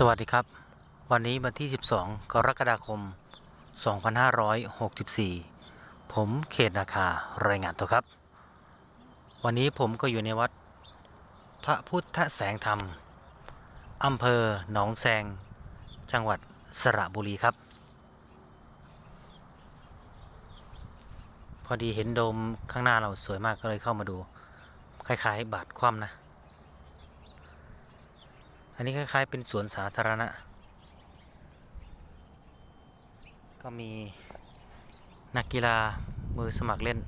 สวัสดีครับ วันนี้วันที่ 12 กรกฎาคม 2564 ผมเขตนาคารายงานตัวครับ วันนี้ผมก็อยู่ในวัด พระพุทธแสงธรรมอำเภอหนองแซง จังหวัดสระบุรีครับ พอดีเห็นโดมข้างหน้าเราสวยมากก็เลยเข้ามาดู คล้ายๆ บาทคว่ำนะ อันนี้คล้ายๆเป็นสวนสาธารณะ ก็มีนักกีฬามือสมัครเล่น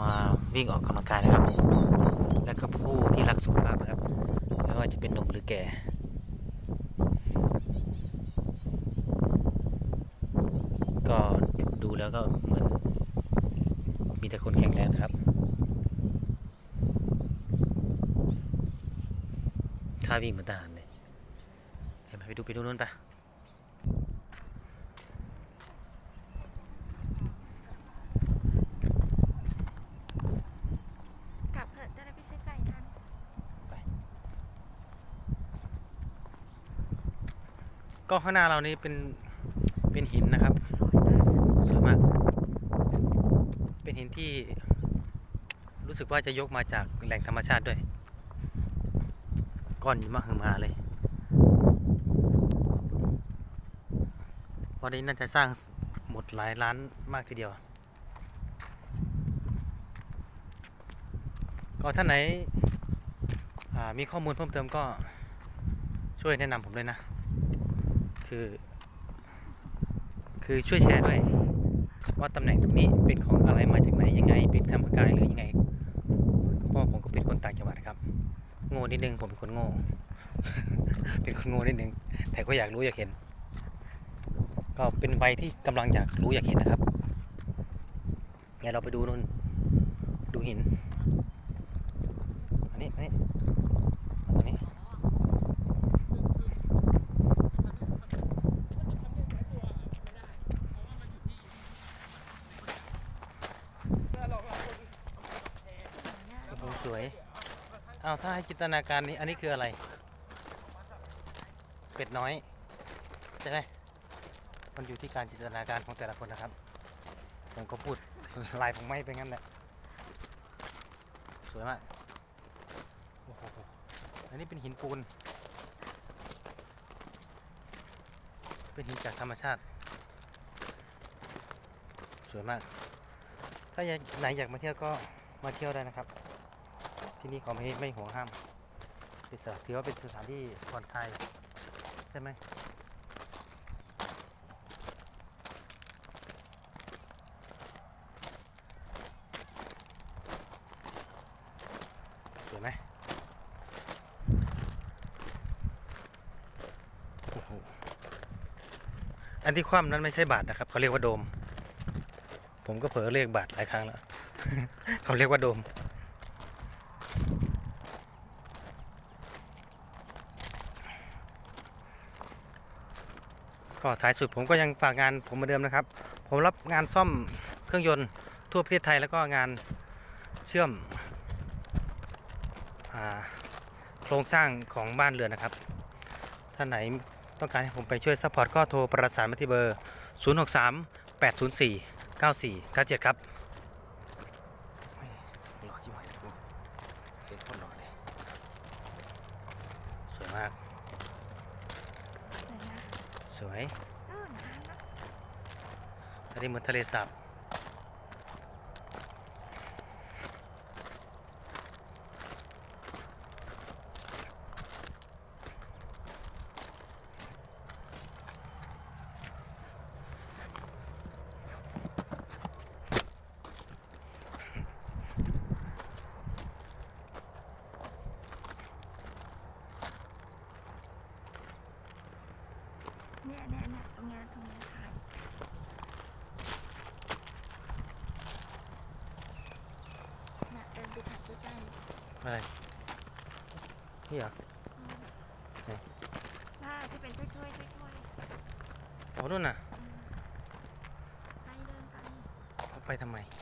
มาวิ่งออกกำลังกายนะครับ และก็ผู้ที่รักสุขภาพนะครับ ไม่ว่าจะเป็นหนุ่มหรือแก่ก็ดูแล้วก็เหมือนมีแต่คนแข็งแรงครับ ท่าวิ่งเหมือนทหารเลยเห็นไหมไปดูไปดูนู่นปะกลับเถอะจะได้ไปซื้อไก่ทันก็ข้างหน้าเรานี่เป็นเป็นหินนะครับ สวยมากสวยมาก เป็นหินที่รู้สึกว่าจะยกมาจากแหล่งธรรมชาติด้วย ก้อนมะหึมาเลยวันนี้น่าจะสร้างหมดหลายล้านมากทีเดียว ก็ท่านไหนมีข้อมูลเพิ่มเติมก็ช่วยแนะนำผมด้วยนะ คือ คือช่วยแชร์ด้วย ว่าตำแหน่งตรงนี้เป็นของอะไรมาจากไหนยังไง เป็นธรรมกายหรือยังไงเพราะว่าผมก็เป็นคนต่างจังหวัดครับ โง่นิดนึงผมเป็นคนโง่ เป็นคนโง่นิดนึง แต่ก็อยากรู้อยากเห็น ก็เป็นวัยที่กำลังอยากรู้อยากเห็นนะครับงั้นเราไปดูนู่น ดูหิน อันนี้อันนี้มาตรงนี้สวย เอาถ้าให้จินตนาการนี้ อันนี้คืออะไร เป็ดน้อยใช่ไหมมันอยู่ที่การจินตนาการของแต่ละคนนะครับ ผมก็พูดลายของไม้ไปงั้นแหละ สวยมาก โอ้โห อันนี้เป็นหินปูน เป็นหินจากธรรมชาติ สวยมาก ถ้าอยากไหนอยากมาเที่ยวก็มาเที่ยวได้นะครับ ที่นี่เขาไม่ไม่ห่วงห้ามเป็นสถานถือว่าเป็นสถานที่ผ่อนคลายใช่ไหมสวยไหมอันที่คว่ำนั้นไม่ใช่บาทนะครับเขาเรียกว่าโดม ผมก็เผลอเรียกบาทหลายครั้งแล้ว เขาเรียกว่าโดม ก็ท้ายสุดผมก็ยังฝากงานผมเหมือนเดิมนะครับ ผมรับงานซ่อมเครื่องยนต์ทั่วประเทศไทยแล้วก็งานเชื่อมอโครงสร้างของบ้านเรือนนะครับ ท่านไหนต้องการให้ผมไปช่วยซัพพอร์ตก็โทรประสานมาที่เบอร์ 063 804 94 97 ครับหล่อชิบหายเลยเสียงโคตรหล่อเลย สวยมาก สวยนะ สวยเออน้ำนะอันนี้เหมือนทะเลสาบเนี่ยเนี่ยเนี่ยตรงเนี้ยตรงเนี้ยถ่ายเนี่ยเดินไปถ่ายใกล้ อะไร นี่เหรอๆอืมไหนหน้าที่เป็นถ้วยๆถ้วยๆถ้วยโอ้นู่นน่ะๆอืมไปเดินไปเอาไปทำไมเ